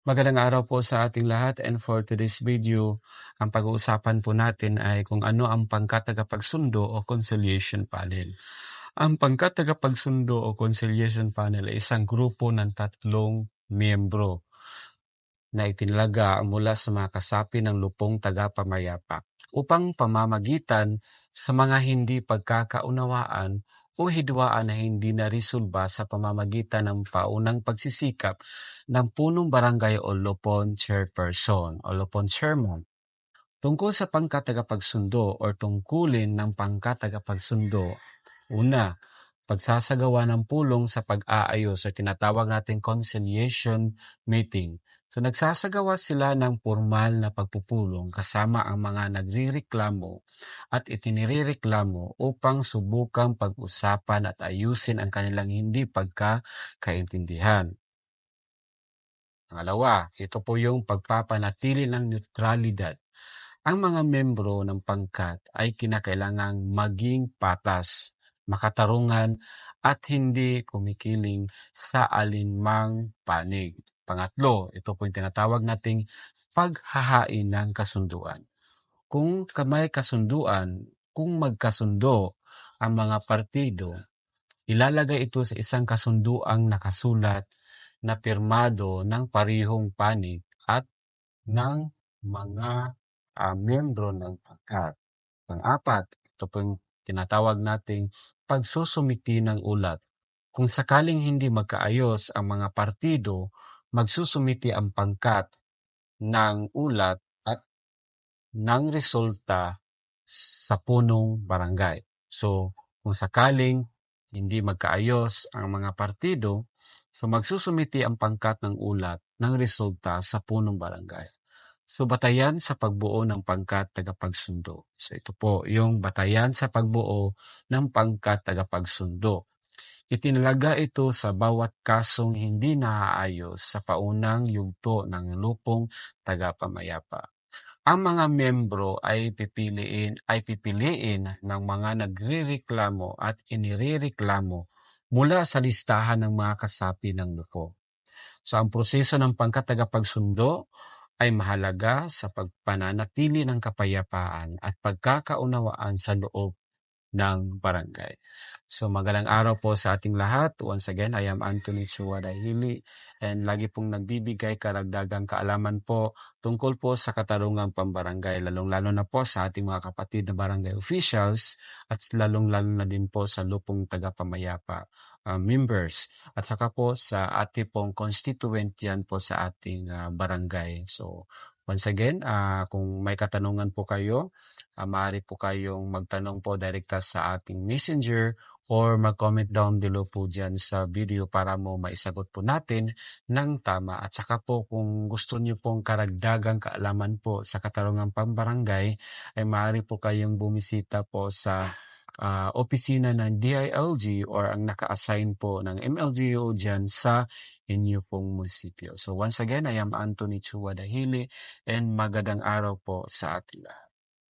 Magandang araw po sa ating lahat and for today's video, ang pag-uusapan po natin ay kung ano ang pangkat tagapagsundo o conciliation panel. Ang pangkat tagapagsundo o conciliation panel ay isang grupo ng tatlong miyembro na itinalaga mula sa mga kasapi ng lupong tagapamayapa upang pamamagitan sa mga hindi pagkakaunawaan o hidwaan na hindi naresolba sa pamamagitan ng paunang pagsisikap ng punong barangay o lupon chairperson o lupon chairman. Tungkol sa pangkatagapagsundo o tungkulin ng pangkatagapagsundo, una, pagsasagawa ng pulong sa pag-aayos o tinatawag natin conciliation meeting. So nagsasagawa sila ng formal na pagpupulong kasama ang mga nagrireklamo at itinireklamo upang subukang pag-usapan at ayusin ang kanilang hindi pagkakaintindihan. Pangalawa, ito po yung pagpapanatili ng neutralidad. Ang mga membro ng pangkat ay kinakailangang maging patas, makatarungan at hindi kumikiling sa alinmang panig. Pangatlo, ito po yung tinatawag nating paghahain ng kasunduan. Kung kamay kasunduan, kung magkasundo ang mga partido, ilalagay ito sa isang kasunduang nakasulat na pirmado ng parihong panig at ng mga uh, membro ng pagkat. Pang-apat, ito po yung tinatawag nating pagsusumiti ng ulat. Kung sakaling hindi magkaayos ang mga partido, magsusumiti ang pangkat ng ulat at ng resulta sa punong barangay. So, kung sakaling hindi magkaayos ang mga partido, so magsusumiti ang pangkat ng ulat ng resulta sa punong barangay. So, batayan sa pagbuo ng pangkat tagapagsundo. So, ito po yung batayan sa pagbuo ng pangkat tagapagsundo. Itinalaga ito sa bawat kasong hindi naaayos sa paunang yugto ng lupong tagapamayapa. Ang mga membro ay pipiliin ay pipiliin ng mga nagrereklamo at inirereklamo mula sa listahan ng mga kasapi ng lupo. So ang proseso ng pangkatagapagsundo ay mahalaga sa pagpananatili ng kapayapaan at pagkakaunawaan sa loob ng barangay. So magandang araw po sa ating lahat. Once again, I am Anthony Chua Dahili and lagi pong nagbibigay karagdagang kaalaman po tungkol po sa katarungang pambarangay, lalong-lalo na po sa ating mga kapatid na barangay officials at lalong-lalo na din po sa lupong tagapamayapa uh, members at saka po sa ating pong constituent yan po sa ating uh, barangay. So Once again, uh, kung may katanungan po kayo, uh, maaari po kayong magtanong po direkta sa ating messenger or mag-comment down below po dyan sa video para mo maisagot po natin ng tama. At saka po kung gusto niyo pong karagdagang kaalaman po sa katarungang pambarangay, ay maaari po kayong bumisita po sa uh, opisina ng DILG or ang naka-assign po ng MLGO dyan sa inyo pong munisipyo. So once again, I am Anthony Chua Dahili and magandang araw po sa ating lahat.